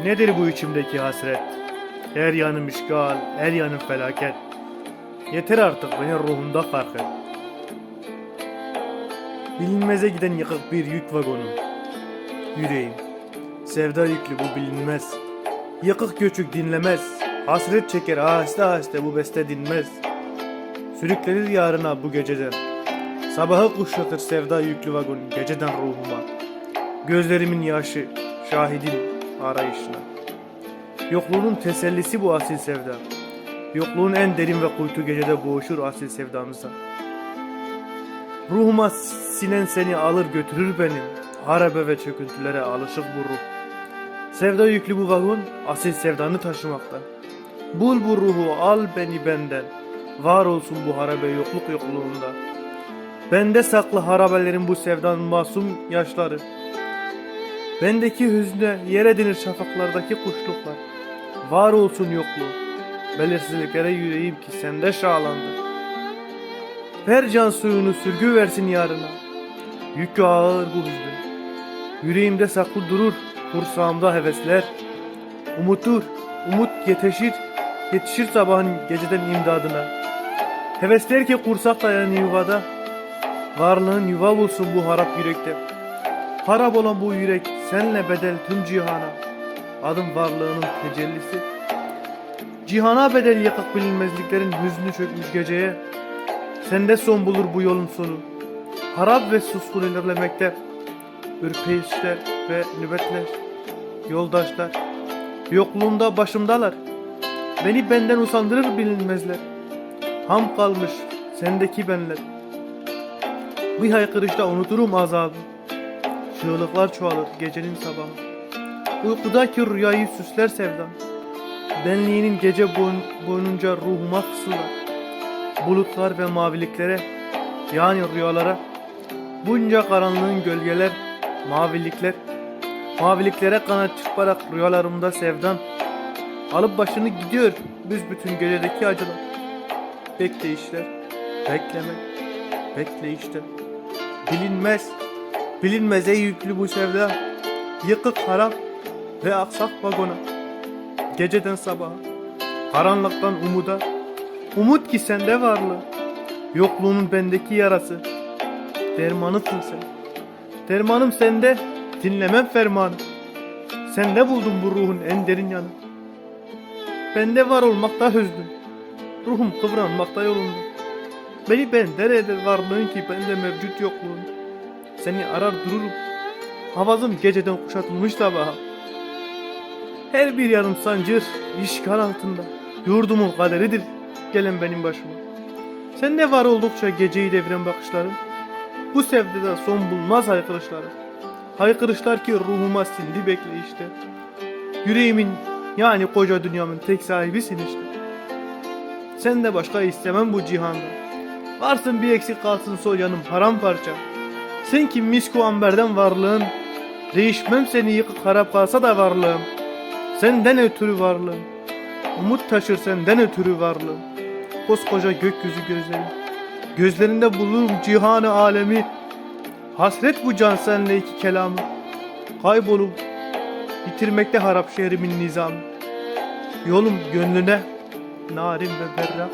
Nedir bu içimdeki hasret? Her yanım işgal, her yanım felaket. Yeter artık beni ruhumda fark et. Bilinmeze giden yıkık bir yük vagonu. Yüreğim, sevda yüklü bu bilinmez. Yıkık göçük dinlemez. Hasret çeker aheste aheste bu beste dinmez. Sürüklenir yarına bu geceden. Sabahı kuşatır sevda yüklü vagon geceden ruhuma. Gözlerimin yaşı, şahidim arayışına. Yokluğunun tesellisi bu asil sevda. Yokluğun en derin ve kuytu gecede boğuşur asil sevdamıza. Ruhuma sinen seni alır götürür benim. Harabe ve çöküntülere alışık bu ruh. Sevda yüklü bu vagon asil sevdanı taşımakta. Bul bu ruhu al beni benden. Var olsun bu harabe yokluk yokluğunda. Bende saklı harabelerin bu sevdanın masum yaşları. Bendeki hüzne yer edinir şafaklardaki kuşluklar. Var olsun yokluğu. Belirsizliklere yüreğim ki sende şahlandı. Ver can suyunu sürgü versin yarına. Yükü ağır bu hüznün. Yüreğimde saklı durur, kursağımda hevesler. Umuttur, umut yetişir, yetişir sabahın geceden imdadına. Hevesler ki kursak dayan yuvada. Varlığın yuva bulsun bu harap yürekte. Harap olan bu yürek senle bedel tüm cihana. Adım varlığının tecellisi. Cihana bedel yakık bilinmezliklerin hüznü çökmüş geceye. Sende son bulur bu yolun sonu. Harap ve suskun ilerlemekte. Ürpeyişler ve nöbetler. Yoldaşlar. Yokluğumda başımdalar. Beni benden usandırır bilinmezler. Ham kalmış sendeki benler. Bir haykırışta unuturum azabı. Çığlıklar çoğalır gecenin sabahı. Uykudaki rüyayı süsler sevdam. Benliğinin gece boyun, boyunca ruhuma fısıldar. Bulutlar ve maviliklere yani rüyalara bunca karanlığın gölgeler, mavilikler, maviliklere kanat çırparak rüyalarımda sevdam alıp başını gidiyor büsbütün gecedeki acılar. Bekleyişler, beklemek, bekleyişler. Bilinmez, bilinmeze yüklü bu sevda. Yıkık harap ve aksak vagona. Geceden sabaha, karanlıktan umuda. Umut ki sende varlığı. Yokluğunun bendeki yarası. Dermanısın sen. Dermanım sende, dinlemem fermanı. Sende buldum bu ruhun en derin yanı. Bende var olmakta hüznün. Ruhum kıvranmakta yolunda. Beni ben neredir varlığın ki bende mevcut yokluğun. Seni arar dururum. Havazım geceden kuşatılmış sabaha. Her bir yanım sancır, işgal altında. Yurdumun kaderidir gelen benim başıma. Sen de var oldukça geceyi deviren bakışların. Bu sevdada son bulmaz haykırışları. Haykırışlar ki ruhuma sindi bekleyişte. Yüreğimin yani koca dünyamın tek sahibisin işte. Sen de başka istemem bu cihanda. Varsın bir eksik kalsın sol yanım paramparça. Sen ki misku amberden varlığın. Değişmem seni yıkık harap kalsa da varlığım. Senden ötürü varlığım. Umut taşır senden ötürü varlığım. Koskoca gökyüzü gözlerim. Gözlerinde bulurum cihanı alemi. Hasret bu can senle iki kelamı. Kaybolup bitirmekte harap şehrimin nizamı. Yolum gönlüne narin ve berrak.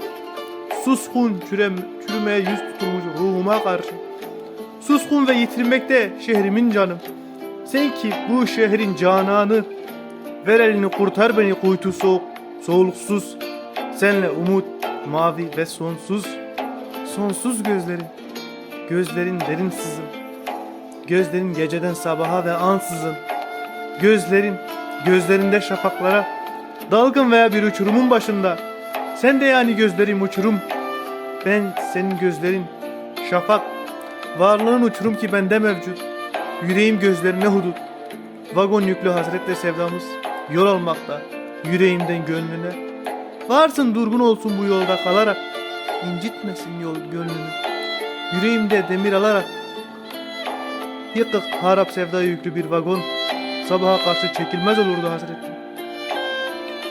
Suskun çürem, çürümeye yüz tutulmuş ruhuma karşı. Suskun ve yitirmekte şehrimin canım. Sen ki bu şehrin cananı. Ver elini kurtar beni kuytu soğuk, soğuluksuz. Senle umut, mavi ve sonsuz. Sonsuz gözlerin, gözlerin derin sızım. Gözlerin geceden sabaha ve ansızın. Gözlerin, gözlerinde şafaklara. Dalgın veya bir uçurumun başında. Sen de yani gözlerim uçurum. Ben senin gözlerin şafak. Varlığın uçurum ki bende mevcut. Yüreğim gözlerine hudut. Vagon yüklü hasretle sevdamız yol almakta. Yüreğimden gönlüne. Varsın durgun olsun bu yolda kalarak. incitmesin yol gönlünü. Yüreğimde demir alarak. Yıkık harap sevda yüklü bir vagon. Sabaha karşı çekilmez olurdu hasretim.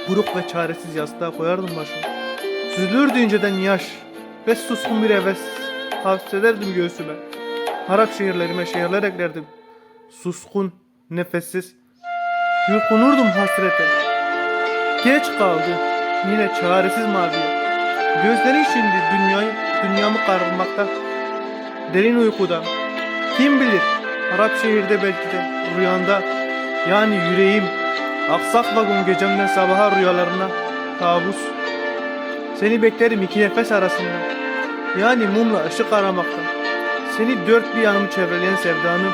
Buruk ve çaresiz yastığa koyardım başımı. Süzülürdü inceden yaş ve suskun bir heves hapsederdim göğsüme. Harap şehirlerime şehirler eklerdim. Suskun, nefessiz. Yutkunurdum hasrete. Geç kaldı. Yine çaresiz maviye. Gözlerin şimdi dünyayı, dünyamı kararmakta. Derin uykuda. Kim bilir harap şehirde belki de rüyanda. Yani yüreğim aksak vagon gecemden sabaha rüyalarına kabus. Seni beklerim iki nefes arasında. Yani mumla ışık aramakta. Seni dört bir yanımı çevreleyen sevdanı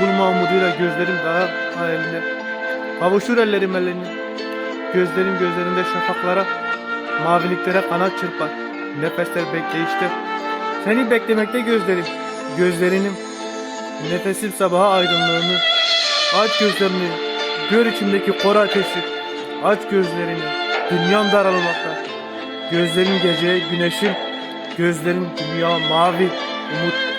bulma umuduyla gözlerim daha hayalinde. Kavuşur ellerim ellerine. Gözlerim gözlerinde şafaklara, maviliklere kanat çırpar. Nefesler bekleyişte. Seni beklemekte gözlerim, gözlerinim. Nefesim sabaha aydınlığını. Aç gözlerini, gör içimdeki kor ateşi. Aç gözlerini, dünyam daralmakta. Gözlerin geceye güneşim, gözlerin dünya mavi, umut